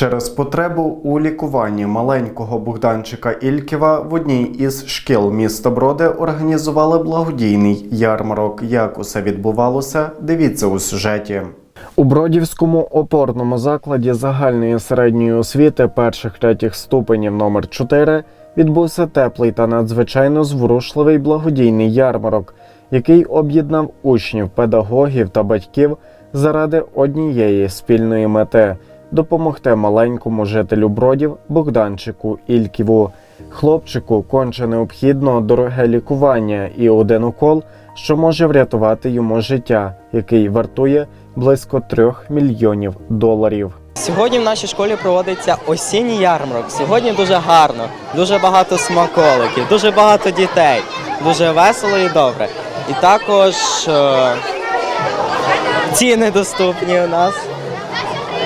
Через потребу у лікуванні маленького Богданчика Ільківа в одній із шкіл міста Броди організували благодійний ярмарок. Як усе відбувалося, дивіться у сюжеті. У Бродівському опорному закладі загальної середньої освіти перших третіх ступенів номер 4 відбувся теплий та надзвичайно зворушливий благодійний ярмарок, який об'єднав учнів, педагогів та батьків заради однієї спільної мети допомогти маленькому жителю бродів Богданчику Ільківу. Хлопчику конче необхідно дороге лікування і один укол, що може врятувати йому життя, який вартує близько трьох мільйонів доларів. Сьогодні в нашій школі проводиться осінній ярмарок. Сьогодні дуже гарно, дуже багато смаколиків, дуже багато дітей, дуже весело і добре. І також е, ціни доступні у нас.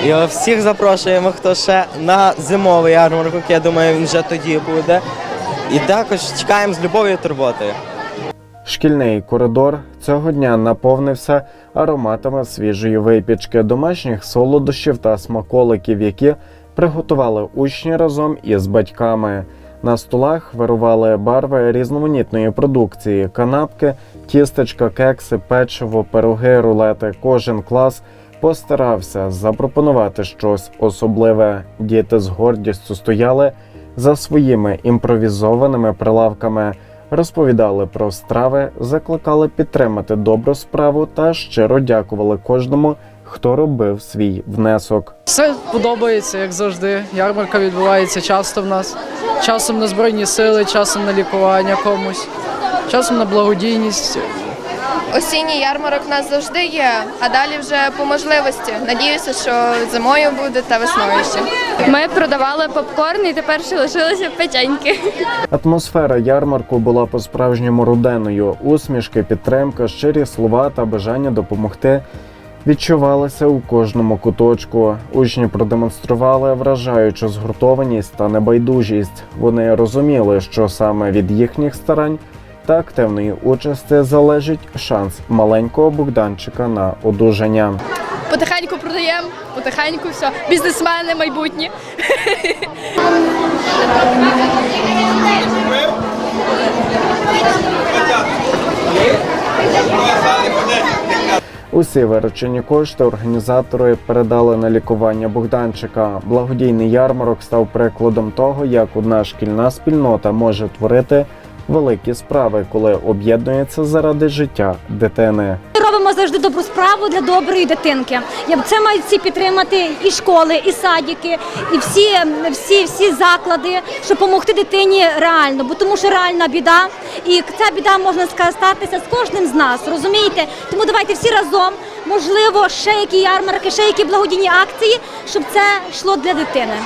І всіх запрошуємо, хто ще на зимовий ярмарок, я думаю, він вже тоді буде. І також чекаємо з любов'ю і турботою. Шкільний коридор цього дня наповнився ароматами свіжої випічки, домашніх солодощів та смаколиків, які приготували учні разом із батьками. На столах вирували барви різноманітної продукції: канапки, тістечка, кекси, печиво, пироги, рулети. Кожен клас постарався запропонувати щось особливе. Діти з гордістю стояли за своїми імпровізованими прилавками розповідали про страви, закликали підтримати добру справу та щиро дякували кожному, хто робив свій внесок. Все подобається, як завжди. Ярмарка відбувається часто в нас. Часом на збройні сили, часом на лікування комусь, часом на благодійність. Осінній ярмарок у нас завжди є, а далі вже по можливості. Надіюся, що зимою буде та весною ще. Ми продавали попкорн і тепер ще лишилися печеньки. Атмосфера ярмарку була по-справжньому руденою. Усмішки, підтримка, щирі слова та бажання допомогти відчувалися у кожному куточку. Учні продемонстрували вражаючу згуртованість та небайдужість. Вони розуміли, що саме від їхніх старань та активної участі залежить шанс маленького Богданчика на одужання. Потихеньку продаємо, потихеньку все. Бізнесмени майбутні. Усі виручені кошти організатори передали на лікування Богданчика. Благодійний ярмарок став прикладом того, як одна шкільна спільнота може творити великі справи, коли об'єднується заради життя дитини. Ми робимо завжди добру справу для доброї дитинки. Це мають всі підтримати і школи, і садики, і всі, всі, всі заклади, щоб допомогти дитині реально, бо тому що реальна біда, і ця біда можна статися з кожним з нас, розумієте? Тому давайте всі разом, можливо, ще які ярмарки, ще які благодійні акції, щоб це йшло для дитини.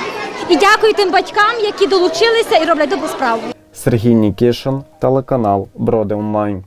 І дякую тим батькам, які долучилися і роблять добру справу. Сергій Нікішин, телеканал Бродив Майн.